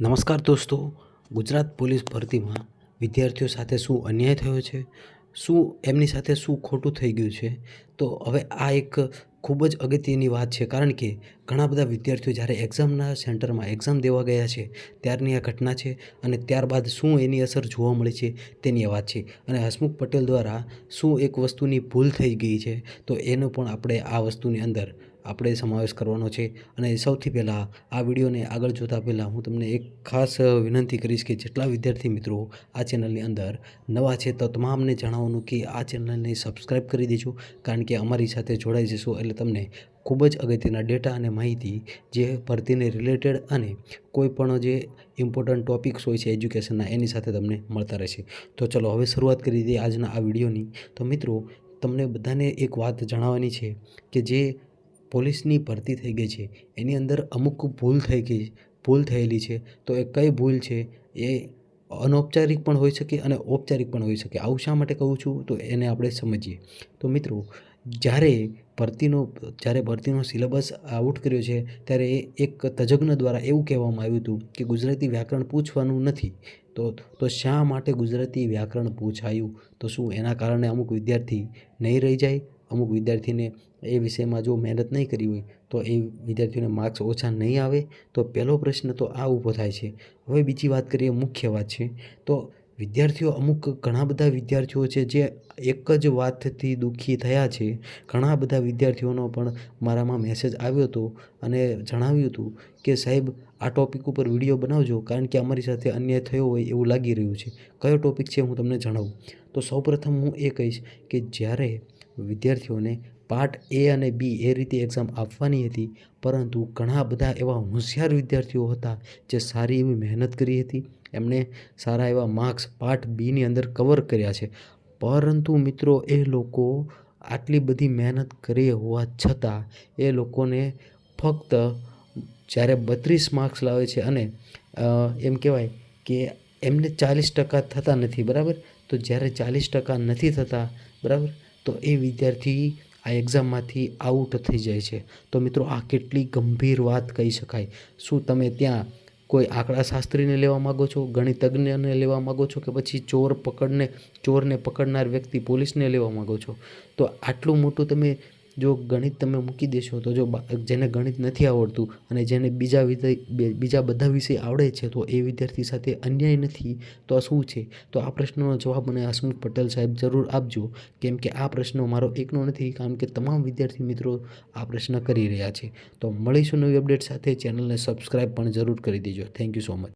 નમસ્કાર દોસ્તો. ગુજરાત પોલીસ ભરતીમાં વિદ્યાર્થીઓ સાથે શું અન્યાય થયો છે? શું એમની સાથે શું ખોટું થઈ ગયું છે? તો હવે આ એક ખૂબ જ અગત્યની વાત છે. કારણ કે ઘણા બધા વિદ્યાર્થીઓ જ્યારે એક્ઝામના સેન્ટરમાં એક્ઝામ દેવા ગયા છે, ત્યારની આ ઘટના છે અને ત્યારબાદ શું એની અસર જોવા મળી છે તેની આ વાત છે. અને હસમુખ પટેલ દ્વારા શું એક વસ્તુની ભૂલ થઈ ગઈ છે, તો એનો પણ આપણે આ વસ્તુની અંદર આપણે સમાવેશ કરવાનો છે. અને સૌથી પહેલાં આ વિડીયોને આગળ જોતા પહેલાં હું તમને એક ખાસ વિનંતી કરીશ કે જેટલા વિદ્યાર્થી મિત્રો આ ચેનલની અંદર નવા છે તો તમામને જણાવવાનું કે આ ચેનલને સબસ્ક્રાઈબ કરી દેજો. કારણ કે અમારી સાથે જોડાઈ જશો એટલે તમને ખૂબ જ અગત્યના ડેટા અને માહિતી જે ભરતીને રિલેટેડ અને કોઈ પણ જે ઇમ્પોર્ટન્ટ ટોપિક્સ હોય છે એજ્યુકેશનના એની સાથે તમને મળતા રહેશે. તો ચલો હવે શરૂઆત કરી દઈએ આજના આ વિડીયોની. તો મિત્રો, તમને બધાને એક વાત જણાવવાની છે કે જે પોલીસની ભરતી થઈ ગઈ છે. એની અંદર અમુક ભૂલ થઈ ગઈ ભૂલ થયેલી છે. તો એ કઈ ભૂલ છે? એ અનૌપચારિક પણ હોઈ શકે અને ઔપચારિક પણ હોઈ શકે. આવું શા માટે કહું છું? તો એને આપણે સમજીએ. તો મિત્રો, જ્યારે ભરતીનો જ્યારે ભરતીનો સિલેબસ આઉટ કર્યો છે, ત્યારે એ એક તજજ્ઞ દ્વારા એવું કહેવામાં આવ્યું હતું કે ગુજરાતી વ્યાકરણ પૂછવાનું નથી. તો તો શા માટે ગુજરાતી વ્યાકરણ પૂછાયું? તો શું એના કારણે અમુક વિદ્યાર્થી નહીં રહી જાય? અમુક વિદ્યાર્થીને એ વિષયમાં જો મહેનત નહીં કરી હોય, તો એ વિદ્યાર્થીઓને માર્ક્સ ઓછા નહીં આવે, તો પહેલો પ્રશ્ન તો આ ઊભો થાય છે. હવે બીજી વાત કરીએ, મુખ્ય વાત છે. તો વિદ્યાર્થીઓ અમુક ઘણા બધા વિદ્યાર્થીઓ છે જે એક જ વાતથી દુઃખી થયા છે. ઘણા બધા વિદ્યાર્થીઓનો પણ મારામાં મેસેજ આવ્યો હતો અને જણાવ્યું હતું કે, સાહેબ, આ ટોપિક ઉપર વીડિયો બનાવજો, કારણ કે અમારી સાથે અન્યાય થયો હોય એવું લાગી રહ્યું છે. કયો ટોપિક છે હું તમને જણાવું. તો સૌપ્રથમ હું એ કહીશ કે જ્યારે વિદ્યાર્થીઓને પાર્ટ એ અને બી એ રીતે એક્ઝામ આપવાની હતી, પરંતુ ઘણા બધા એવા હોશિયાર વિદ્યાર્થીઓ હતા જે સારી એવી મહેનત કરી હતી. એમણે સારા એવા માર્ક્સ પાર્ટ બીની અંદર કવર કર્યા છે. પરંતુ મિત્રો, એ લોકો આટલી બધી મહેનત કરી હોવા છતાં એ લોકોને ફક્ત જ્યારે બત્રીસ માર્ક્સ લાવે છે અને એમ કહેવાય કે એમને ચાલીસ ટકા થતા નથી, બરાબર? તો જ્યારે ચાલીસ ટકા નથી થતા, બરાબર? તો એ વિદ્યાર્થી આ એક્ઝામમાંથી આઉટ થઈ જાય છે. તો મિત્રો, આ કેટલી ગંભીર વાત કહી શકાય. શું તમે ત્યાં કોઈ આંકડા શાસ્ત્રીને લેવા માગો છો, ગણિતજ્ઞને લેવા માગો છો કે પછી ચોર પકડને, ચોરને પકડનાર વ્યક્તિ પોલીસને લેવા માગો છો? તો આટલું મોટું તમે જો ગણિત તમે મૂકી દેશો તો જો જેને ગણિત નથી આવડતું અને જેને બીજા વિષય બીજા બધા વિષય આવડે છે, તો એ વિદ્યાર્થી સાથે અન્યાય નથી, તો આ શું છે? તો આ પ્રશ્નનો જવાબ મને હસમુખ પટેલ સાહેબ જરૂર આપજો. કેમ કે આ પ્રશ્ન મારો એકનો નથી, કારણ કે તમામ વિદ્યાર્થી મિત્રો આ પ્રશ્ન કરી રહ્યા છે. તો મળીશું નવી અપડેટ સાથે. ચેનલને સબસ્ક્રાઈબ પણ જરૂર કરી દેજો. Thank you so much.